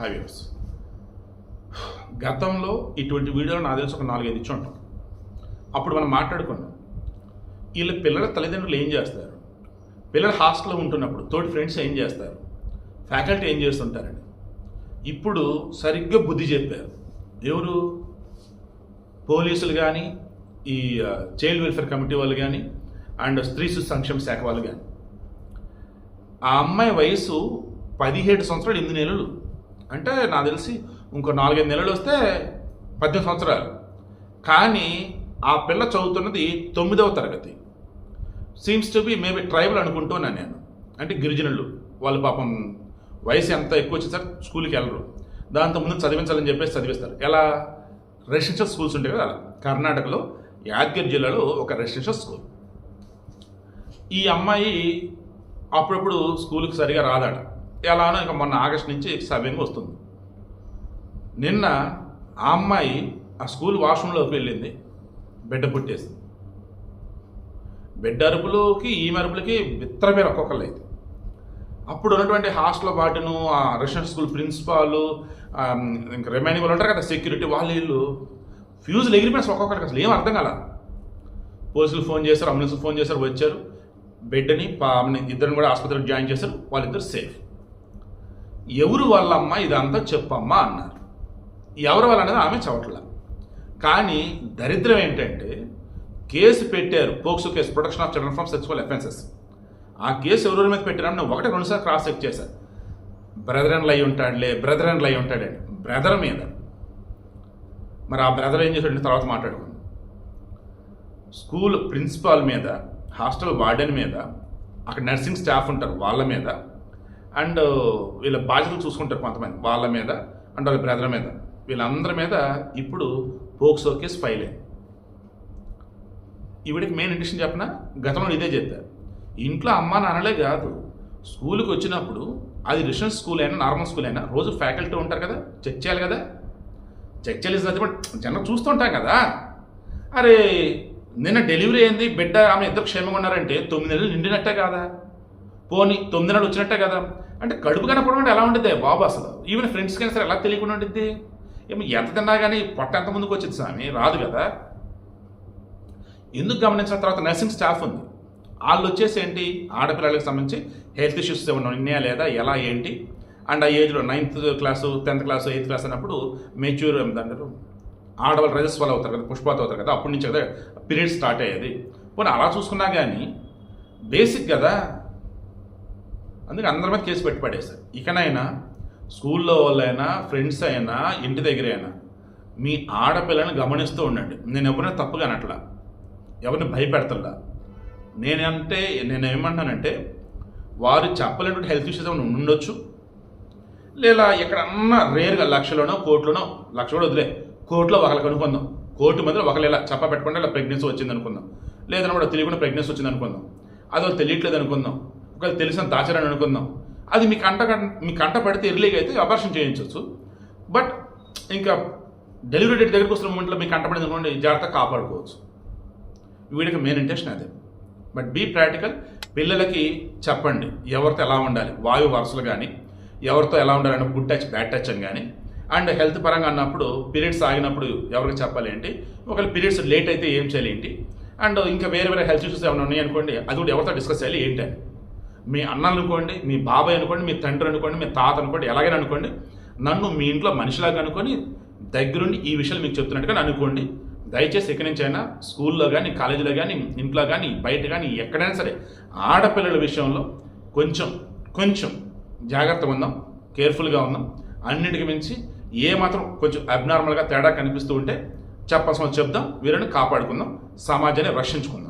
Highways గతంలో ఇటువంటి వీడియోలు నా తెలిసి ఒక నాలుగైదు ఇచ్చి ఉంటాం అప్పుడు మనం మాట్లాడుకున్నాం. వీళ్ళ పిల్లల తల్లిదండ్రులు ఏం చేస్తారు? పిల్లలు హాస్టల్లో ఉంటున్నప్పుడు తోటి ఫ్రెండ్స్ ఏం చేస్తారు? ఫ్యాకల్టీ ఏం చేస్తుంటారండి? ఇప్పుడు సరిగ్గా బుద్ధి చెప్పారు. ఎవరు? పోలీసులు కానీ ఈ చైల్డ్ వెల్ఫేర్ కమిటీ వాళ్ళు కానీ అండ్ స్త్రీ శిశు సంక్షేమ శాఖ వాళ్ళు కానీ ఆ అమ్మాయి వయసు పదిహేడు సంవత్సరాలు ఎనిమిది నెలలు. అంటే నాకు తెలిసి ఇంకో నాలుగైదు నెలలు వస్తే పద్దెనిమిది సంవత్సరాలు. కానీ ఆ పిల్ల చదువుతున్నది తొమ్మిదవ తరగతి. Seems to be maybe tribal అనుకుంటున్నాను నేను. అంటే గిరిజనులు. వాళ్ళు పాపం వయసు ఎంత ఎక్కువ వచ్చేసరికి స్కూల్కి వెళ్ళరు. దాంతో ముందు చదివించాలని చెప్పేసి చదివిస్తారు. ఎలా? రెసిడెన్షియల్ స్కూల్స్ ఉంటాయి కదా. కర్ణాటకలో యాదగిరి జిల్లాలో ఒక రెసిడెన్షియల్ స్కూల్ ఈ అమ్మాయి అప్పుడప్పుడు స్కూల్కి సరిగా రాదట. ఎలానో ఇంకా మొన్న ఆగస్ట్ నుంచి సవ్యంగా వస్తుంది. నిన్న ఆ అమ్మాయి ఆ స్కూల్ వాష్రూమ్లోకి వెళ్ళింది బిడ్డ పుట్టేసింది. బిడ్డ అరుపులకి ఈ అరుపులకి విత్తరమే ఒక్కొక్కరు అయితే అప్పుడు ఉన్నటువంటి హాస్టల్ వాటిను ఆ రష్యన్ స్కూల్ ప్రిన్సిపాల్ ఇంకా రిమైనింగ్ వాళ్ళు ఉంటారు కదా సెక్యూరిటీ వాళ్ళు వీళ్ళు ఫ్యూజులు ఎగిరిపోయిన ఒక్కొక్కరికి అసలు ఏం అర్థం కాల. పోలీసులు ఫోన్ చేశారు అంబులెన్స్ ఫోన్ చేశారు వచ్చారు. బిడ్డని పాపని ఇద్దరిని కూడా ఆసుపత్రికి జాయిన్ చేశారు వాళ్ళిద్దరు సేఫ్. ఎవరు వాళ్ళమ్మా? ఇదంతా చెప్పమ్మా అన్నారు. ఎవరు వాళ్ళనేది ఆమె చవట్ల. కానీ దరిద్రం ఏంటంటే కేసు పెట్టారు POCSO case protection of children from sexual offences. ఆ కేసు ఎవరి మీద పెట్టారని నేను ఒకటి రెండుసార్లు క్రాస్ చెక్ చేశాను బ్రదర్ అండ్ లై ఉంటాడులే బ్రదర్ అండ్ లై ఉంటాడండి బ్రదర్ మీద. మరి ఆ బ్రదర్ ఏం చేశాడంటే తర్వాత మాట్లాడుకుంది. స్కూల్ ప్రిన్సిపాల్ మీద హాస్టల్ వార్డెన్ మీద అక్కడ నర్సింగ్ స్టాఫ్ ఉంటారు వాళ్ళ మీద అండ్ వీళ్ళ బాధ్యతలు చూసుకుంటారు కొంతమంది వాళ్ళ మీద అండ్ వాళ్ళ బ్రదర్ మీద. వీళ్ళందరి మీద ఇప్పుడు పోక్సో కేసు ఫైల్ అయింది. ఈవిడికి మెయిన్ ఇంటెన్షన్ చెప్పిన? గతంలో ఇదే చెప్పారు ఇంట్లో అమ్మ నాన్నలే కాదు స్కూల్కి వచ్చినప్పుడు అది రిషన్ స్కూల్ అయినా నార్మల్ స్కూల్ అయినా రోజు ఫ్యాకల్టీ ఉంటారు కదా చెక్ చేయాలి కదా. చెక్ చేయాల్సిన జనం చూస్తుంటాం కదా. అరే నిన్న డెలివరీ అయింది బిడ్డ ఆమె ఇద్దరు క్షేమంగా ఉన్నారంటే తొమ్మిది నెలలు నిండినట్టే కాదా. పోని తొమ్మిది నెలలు వచ్చినట్టే కదా. అంటే కడుపు కనపడం అంటే ఎలా ఉంటుంది బాబు అసలు? ఈవెన్ ఫ్రెండ్స్కి అయినా సరే ఎలా తెలియకుండా ఉంటుంది ఏమో ఎంత తిన్నా కానీ పొట్ట ఎంత ముందుకు వచ్చింది స్వామి? రాదు కదా. ఎందుకు గమనించిన తర్వాత నర్సింగ్ స్టాఫ్ ఉంది. వాళ్ళు వచ్చేసి ఏంటి? ఆడపిల్లలకు సంబంధించి హెల్త్ ఇష్యూస్ ఏమైనా ఉన్నాయా లేదా? ఎలా ఏంటి? అండ్ ఆ ఏజ్లో ninth class tenth class eighth class అన్నప్పుడు మెచ్యూర్ అంటారు ఆడవాళ్ళు రజస్వాలు అవుతారు కదా పుష్పాత అవుతారు కదా. అప్పటి నుంచి కదా పీరియడ్ స్టార్ట్ అయ్యేది. పోనీ అలా చూసుకున్నా కానీ బేసిక్ కదా. అందుకే అందరి మీద కేసు పెట్టి పడేశారు. ఇకనైనా స్కూల్లో వాళ్ళైనా ఫ్రెండ్స్ అయినా ఇంటి దగ్గర అయినా మీ ఆడపిల్లని గమనిస్తూ ఉండండి. నేను ఎవరిని తప్పుగా అనట్లా? ఎవరిని భయపెడతలా నేనంటే నేను ఏమంటానంటే వారు చెప్పలేనటువంటి హెల్త్ ఇష్యూస్ ఏమైనా ఉండొచ్చు? లేదా ఎక్కడన్నా రేర్గా లక్షలోనో కోట్లోనో లక్ష కూడా వదిలే కోర్టులో ఒకరికి అనుకుందాం. కోర్టు మధ్యలో ఒకరు ఇలా చెప్ప పెట్టకుండా ఇలా ప్రెగ్నెన్సీ వచ్చింది అనుకుందాం లేదన్నా కూడా తెలియకుండా ప్రెగ్నెన్సీ వచ్చింది అనుకుందాం అది తెలియట్లేదు అనుకుందాం ఒకవేళ తెలిసిన దాచారని అనుకుందాం. అది మీ కంట మీ కంట పడితే ఎర్లీగా అయితే అపర్షన్ చేయించవచ్చు బట్ ఇంకా డెలివరీ డేట్ దగ్గరికి వస్తున్న మూమెంట్లో మీకు కంటపడింది అనుకోండి జాగ్రత్తగా కాపాడుకోవచ్చు. వీడికి మెయిన్ ఇంటెన్షన్ అదే. బట్ బీ ప్రాక్టికల్ పిల్లలకి చెప్పండి ఎవరితో ఎలా ఉండాలి? వాయు వరుసలు కానీ ఎవరితో ఎలా ఉండాలంటే గుడ్ టచ్ బ్యాడ్ టచ్ అని కానీ అండ్ హెల్త్ పరంగా అన్నప్పుడు పీరియడ్స్ ఆగినప్పుడు ఎవరికి చెప్పాలి ఏంటి? ఒకవేళ పీరియడ్స్ లేట్ అయితే ఏం చేయాలి ఏంటి? అండ్ ఇంకా వేరే వేరే హెల్త్ ఇష్యూస్ ఏమైనా ఉన్నాయి అనుకోండి అది కూడా ఎవరితో డిస్కస్ చేయాలి ఏంటి అని. మీ అన్నలు అనుకోండి మీ బాబాయ్ అనుకోండి మీ తండ్రి అనుకోండి మీ తాత అనుకోండి ఎలాగైనా అనుకోండి నన్ను మీ ఇంట్లో మనిషిలాగా అనుకొని దగ్గరుండి ఈ విషయాలు మీకు చెప్తున్నట్టుగా అనుకోండి. దయచేసి ఎక్కడి నుంచైనా అయినా స్కూల్లో కానీ కాలేజీలో కానీ ఇంట్లో కానీ బయట కానీ ఎక్కడైనా సరే ఆడపిల్లల విషయంలో కొంచెం కొంచెం జాగ్రత్తగా ఉందాం కేర్ఫుల్గా ఉందాం. అన్నిటికి మించి ఏ మాత్రం కొంచెం అబ్నార్మల్గా తేడా కనిపిస్తూ ఉంటే చెప్పాల్సిన చెప్దాం వీరిని కాపాడుకుందాం సమాజాన్ని రక్షించుకుందాం.